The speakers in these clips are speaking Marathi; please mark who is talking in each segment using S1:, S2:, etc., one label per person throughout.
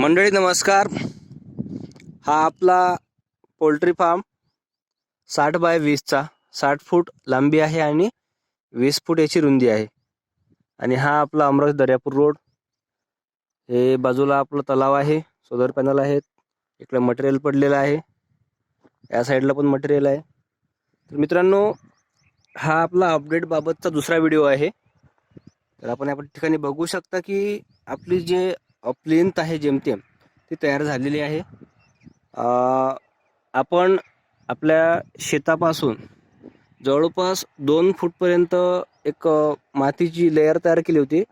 S1: मंडळी नमस्कार. हा आपला पोल्ट्री फार्म साठ बाय वीसचा साठ फूट लांबी आहे आणि वीस फूट याची रुंदी आहे. आणि हा आपला अमरावती दर्यापूर रोड. हे बाजूला आपलं तलाव आहे सोलर पॅनल आहेत इकडे मटेरियल पडलेलं आहे. या साईडला पण मटेरियल आहे. तर मित्रांनो हा आपला अपडेटबाबतचा दुसरा व्हिडिओ आहे. तर आपण या ठिकाणी बघू शकता की आपली जे प्लेंथ आहे जेमतेम ती तयार झालेली आहे. आपण आपल्या शेतापासून जवळपास दोन फूटपर्यंत एक मातीची लेअर तयार केली होती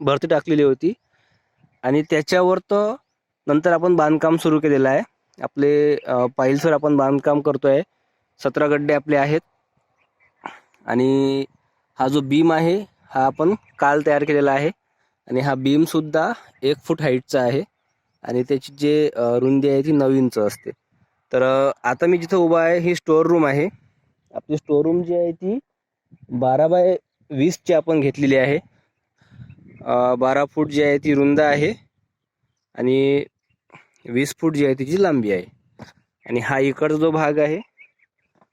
S1: भरती टाकलेली होती. आणि त्याच्यावर तर नंतर आपण बांधकाम सुरू केलेलं आहे. आपले पाईल्सवर आपण बांधकाम करतो आहे सतरा गड्डे आपले आहेत. आणि हा जो बीम आहे हा आपण काल तयार केलेला आहे. आणि हा बीमसुद्धा एक फूट हाईटचा आहे. आणि त्याची जे रुंदी आहे ती नऊ इंच असते. तर आता मी जिथं उभा आहे ही स्टोअर रूम आहे. आपली स्टोअर रूम जी आहे ती बारा बाय वीसची आपण घेतलेली आहे. बारा फूट जी आहे ती रुंद आहे. आणि वीस फूट जी आहे तिची लांबी आहे. आणि हा इकडचा जो भाग आहे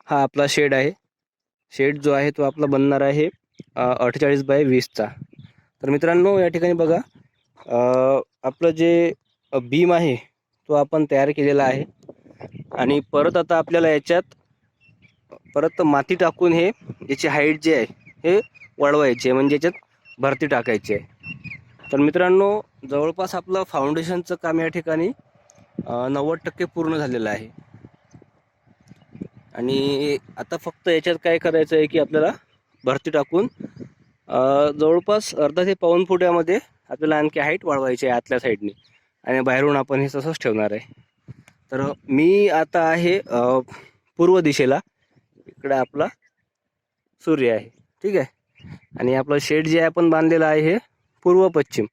S1: हा आपला शेड आहे. शेड जो आहे तो आपला बनणार आहे अठ्ठेचाळीस बाय वीसचा तर मित्रांनो या ठिकाणी बघा आपलं जे बीम आहे तो आपण तयार केलेला आहे. आणि परत आता आपल्याला याच्यात परत माती टाकून हे याची हाईट जी आहे हे वळवायची आहे. म्हणजे याच्यात भरती टाकायची आहे. तर मित्रांनो जवळपास आपलं फाउंडेशनचं काम या ठिकाणी नव्वद टक्के पूर्ण झालेलं आहे. आणि आता फक्त याच्यात काय करायचं आहे की आपल्याला भरती टाकून जवळपास अर्धा ते पाऊन फुट्यामध्ये आपल्याला आणखी हाईट वाढवायची आहे आतल्या साईडने आणि बाहेरून आपण हे तसंच ठेवणार आहे. तर मी आता आहे पूर्व दिशेला. इकडे आपला सूर्य आहे. ठीक आहे? आणि आपलं शेड जे आहे आपण बांधलेलं आहे हे पूर्व पश्चिम.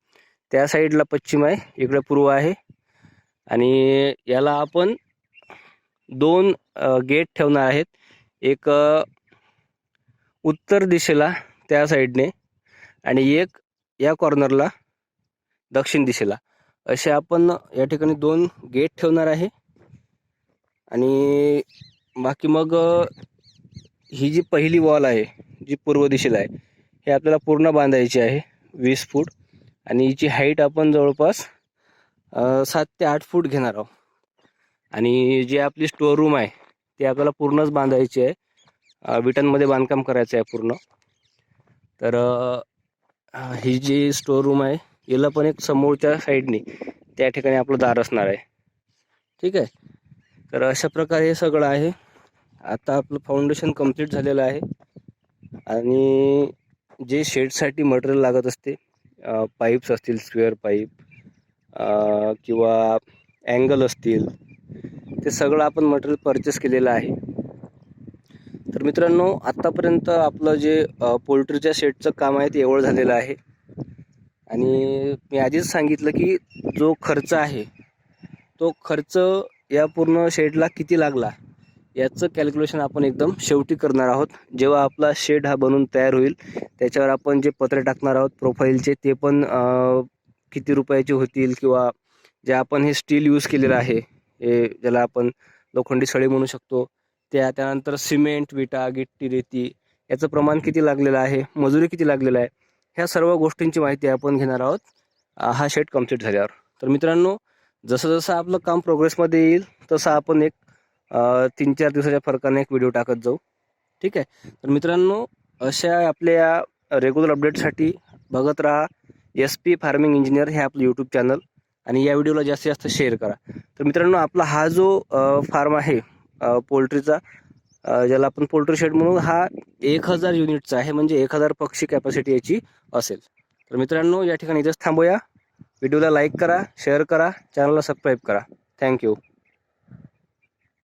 S1: त्या साईडला पश्चिम आहे इकडे पूर्व आहे. आणि याला आपण दोन गेट ठेवणार आहेत. एक उत्तर दिशेला त्या साईडने आणि एक या कॉर्नरला दक्षिण दिशेला. असे आपण या ठिकाणी दोन गेट ठेवणार आहे. आणि बाकी मग ही जी पहिली वॉल आहे जी पूर्व दिशेला आहे हे आपल्याला पूर्ण बांधायची आहे वीस फूट. आणि हिची हाईट आपण जवळपास सात ते आठ फूट घेणार आहोत. आणि जी आपली स्टोअर रूम आहे ती आपल्याला पूर्णच बांधायची आहे. विटांमध्ये बांधकाम करायचं आहे पूर्ण. तर ही जी स्टोअर रूम आहे याला पण एक समोरच्या साईडने त्या ठिकाणी आपलं दार असणार आहे. ठीक आहे? तर अशा प्रकारे हे सगळं आहे. आता आपलं फाउंडेशन कंप्लीट झालेलं आहे. आणि जे शेडसाठी मटेरियल लागत असते पाईप्स असतील स्क्वेअर पाईप किंवा अँगल असतील ते सगळं आपण मटेरियल परचेस केलेलं आहे. तर मित्रांनो आत्तापर्यंत आपलं जे पोल्ट्रीच्या शेडचं काम आहे ते एवढं झालेलं आहे. आणि मी आधीच सांगितलं की जो खर्च आहे तो खर्च या पूर्ण शेडला किती लागला याचं कॅल्क्युलेशन आपण एकदम शेवटी करणार आहोत. जेव्हा आपला शेड हा बनून तयार होईल त्याच्यावर आपण जे पत्रे टाकणार आहोत प्रोफाईलचे ते पण किती रुपयाचे होतील किंवा जे आपण हे स्टील यूज केलेलं आहे हे ज्याला आपण लोखंडी सळी म्हणू शकतो त्या त्यानंतर सिमेंट विटा गिट्टी रेती याचं प्रमाण किती लागलेलं आहे? मजुरी किती लागलेलं आहे? ह्या सर्व गोष्टींची माहिती आपण घेणार आहोत. हा शेड कंप्लीट झाल्यावर. तर मित्रांनो जसं जसं आपलं काम प्रोग्रेसमध्ये येईल तसं आपण एक तीन चार दिवसाच्या फरकाने एक व्हिडिओ टाकत जाऊ. ठीक आहे? तर मित्रांनो अशा आपल्या रेग्युलर अपडेटसाठी बघत राहा एस पी फार्मिंग इंजिनियर हे आपलं यूट्यूब चॅनल आणि या व्हिडिओला जास्तीत जास्त शेअर करा. तर मित्रांनो आपला हा जो फार्म आहे पोल्ट्रीचा. ज्याला आपण पोल्ट्री शेड म्हणून हा एक हजार युनिटचा आहे म्हणजे एक हजार पक्षी कॅपॅसिटी याची असेल. तर मित्रांनो या ठिकाणी इथंच थांबूया. व्हिडिओला लाईक करा शेअर करा चॅनलला सबस्क्राईब करा. थँक्यू